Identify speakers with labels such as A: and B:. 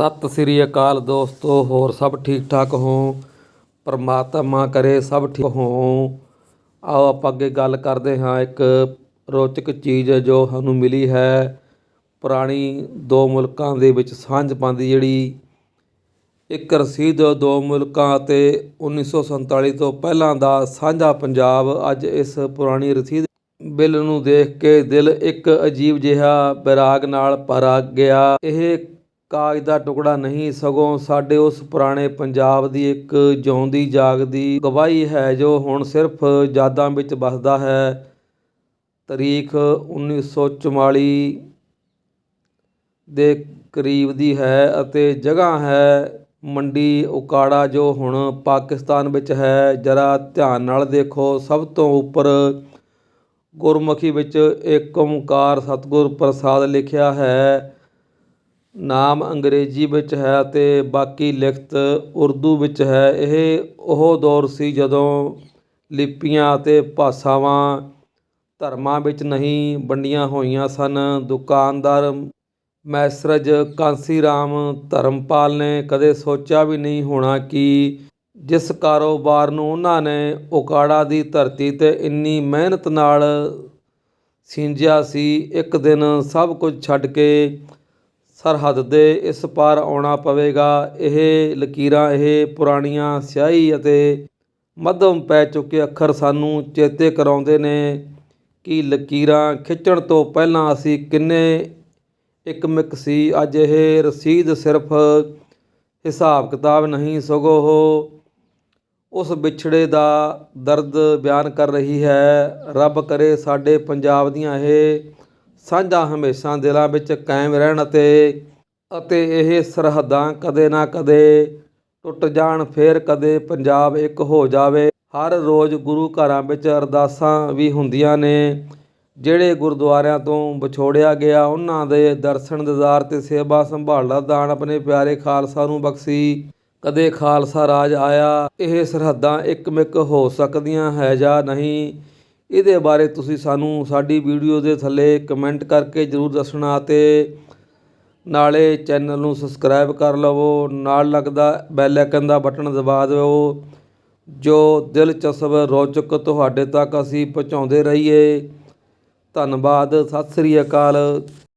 A: ਸਤਿ ਸ੍ਰੀ ਅਕਾਲ ਦੋਸਤੋ, ਹੋਰ ਸਭ ਠੀਕ ਠਾਕ ਹੋ? ਪਰਮਾਤਮਾ ਕਰੇ ਸਭ ਠੀਕ ਹੋ। ਆਓ ਆਪਾਂ ਅੱਗੇ ਗੱਲ ਕਰਦੇ ਹਾਂ ਇੱਕ ਰੋਚਕ ਚੀਜ਼ ਜੋ ਸਾਨੂੰ ਮਿਲੀ ਹੈ। ਪੁਰਾਣੀ ਦੋ ਮੁਲਕਾਂ ਦੇ ਵਿੱਚ ਸਾਂਝ ਪਾਉਂਦੀ ਜਿਹੜੀ ਇੱਕ ਰਸੀਦ ਦੋ ਮੁਲਕਾਂ ਅਤੇ 1947 ਤੋਂ ਪਹਿਲਾਂ ਦਾ ਸਾਂਝਾ ਪੰਜਾਬ ਅੱਜ ਇਸ ਪੁਰਾਣੀ ਰਸੀਦ ਬਿੱਲ ਨੂੰ ਦੇਖ ਕੇ ਦਿਲ ਇੱਕ ਅਜੀਬ ਜਿਹਾ ਬੈਰਾਗ ਨਾਲ ਭਰਾ ਗਿਆ। ਇਹ ਕਾਗਜ਼ ਦਾ ਟੁਕੜਾ ਨਹੀਂ, ਸਗੋਂ ਸਾਡੇ ਉਸ ਪੁਰਾਣੇ ਪੰਜਾਬ ਦੀ ਇੱਕ ਜਿਉਂਦੀ ਜਾਗਦੀ ਗਵਾਹੀ ਹੈ, ਜੋ ਹੁਣ ਸਿਰਫ ਯਾਦਾਂ ਵਿੱਚ ਵਸਦਾ ਹੈ। ਤਰੀਖ 1944 ਦੇ ਕਰੀਬ ਦੀ ਹੈ ਅਤੇ ਜਗ੍ਹਾ ਹੈ ਮੰਡੀ ਉਕਾੜਾ, ਜੋ ਹੁਣ ਪਾਕਿਸਤਾਨ ਵਿੱਚ ਹੈ। ਜਰਾ ਧਿਆਨ ਨਾਲ ਦੇਖੋ, ਸਭ ਤੋਂ ਉੱਪਰ ਗੁਰਮੁਖੀ ਵਿੱਚ ਏਕ ਓੰਕਾਰ ਸਤਿਗੁਰ ਪ੍ਰਸਾਦ ਲਿਖਿਆ ਹੈ। ਨਾਮ ਅੰਗਰੇਜ਼ੀ ਵਿੱਚ ਹੈ ਅਤੇ ਬਾਕੀ ਲਿਖਤ ਉਰਦੂ ਵਿੱਚ ਹੈ। ਇਹ ਉਹ ਦੌਰ ਸੀ ਜਦੋਂ ਲਿਪੀਆਂ ਅਤੇ ਭਾਸ਼ਾਵਾਂ ਧਰਮਾਂ ਵਿੱਚ ਨਹੀਂ ਵੰਡੀਆਂ ਹੋਈਆਂ ਸਨ। ਦੁਕਾਨਦਾਰ ਮੈਸਰਜ ਕਾਂਸੀ ਰਾਮ ਧਰਮਪਾਲ ਨੇ ਕਦੇ ਸੋਚਿਆ ਵੀ ਨਹੀਂ ਹੋਣਾ ਕਿ ਜਿਸ ਕਾਰੋਬਾਰ ਨੂੰ ਉਹਨਾਂ ਨੇ ਉਕਾੜਾ ਦੀ ਧਰਤੀ ਤੇ ਇੰਨੀ ਮਿਹਨਤ ਨਾਲ ਸਿੰਜਿਆ ਸੀ, ਇੱਕ ਦਿਨ ਸਭ ਕੁਝ ਛੱਡ ਕੇ ਸਰਹੱਦ ਦੇ ਇਸ ਪਾਰ ਆਉਣਾ ਪਵੇਗਾ। ਇਹ ਲਕੀਰਾਂ, ਇਹ ਪੁਰਾਣੀਆਂ ਸਿਆਹੀ ਅਤੇ ਮੱਧਮ ਪੈ ਚੁੱਕੇ ਅੱਖਰ ਸਾਨੂੰ ਚੇਤੇ ਕਰਾਉਂਦੇ ਨੇ ਕਿ ਲਕੀਰਾਂ ਖਿੱਚਣ ਤੋਂ ਪਹਿਲਾਂ ਅਸੀਂ ਕਿੰਨੇ ਇਕਮਿਕ ਸੀ। ਅੱਜ ਇਹ ਰਸੀਦ ਸਿਰਫ ਹਿਸਾਬ ਕਿਤਾਬ ਨਹੀਂ, ਸਗੋਂ ਉਹ ਉਸ ਵਿਛੜੇ ਦਾ ਦਰਦ ਬਿਆਨ ਕਰ ਰਹੀ ਹੈ। ਰੱਬ ਕਰੇ ਸਾਡੇ ਪੰਜਾਬ ਦੀਆਂ ਇਹ ਸਾਂਝਾ ਹਮੇਸ਼ਾ ਦਿਲਾਂ ਵਿੱਚ ਕਾਇਮ ਰਹਿਣ ਅਤੇ ਅਤੇ ਇਹ ਸਰਹੱਦਾਂ ਕਦੇ ਨਾ ਕਦੇ ਟੁੱਟ ਜਾਣ, ਫੇਰ ਕਦੇ ਪੰਜਾਬ ਇੱਕ ਹੋ ਜਾਵੇ। ਹਰ ਰੋਜ਼ ਗੁਰੂ ਘਰਾਂ ਵਿੱਚ ਅਰਦਾਸਾਂ ਵੀ ਹੁੰਦੀਆਂ ਨੇ, ਜਿਹੜੇ ਗੁਰਦੁਆਰਿਆਂ ਤੋਂ ਵਿਛੋੜਿਆ ਗਿਆ, ਉਹਨਾਂ ਦੇ ਦਰਸ਼ਨ ਦਿਦਾਰ ਤੇ ਸੇਵਾ ਸੰਭਾਲ ਦਾ ਦਾਨ ਆਪਣੇ ਪਿਆਰੇ ਖਾਲਸਾ ਨੂੰ ਬਖਸ਼ੀ, ਕਦੇ ਖਾਲਸਾ ਰਾਜ ਆਇਆ। ਇਹ ਸਰਹੱਦਾਂ ਇੱਕਮਿਕ ਹੋ ਸਕਦੀਆਂ ਹੈ ਜਾਂ ਨਹੀਂ ਇਹਦੇ ਬਾਰੇ ਤੁਸੀਂ ਸਾਨੂੰ ਸਾਡੀ ਵੀਡੀਓ ਦੇ ਥੱਲੇ ਕਮੈਂਟ ਕਰਕੇ ਜਰੂਰ ਦੱਸਣਾ ਅਤੇ ਨਾਲੇ ਚੈਨਲ ਨੂੰ ਸਬਸਕ੍ਰਾਈਬ ਕਰ ਲਵੋ, ਨਾਲ ਲੱਗਦਾ ਬੈਲ ਆਈਕਨ ਦਾ ਬਟਨ ਦਬਾ ਦਿਓ, ਜੋ ਦਿਲਚਸਪ ਰੌਚਕ ਤੁਹਾਡੇ ਤੱਕ ਅਸੀਂ ਪਹੁੰਚਾਉਂਦੇ ਰਹੀਏ। ਧੰਨਵਾਦ, ਸਤਿ ਸ੍ਰੀ ਅਕਾਲ।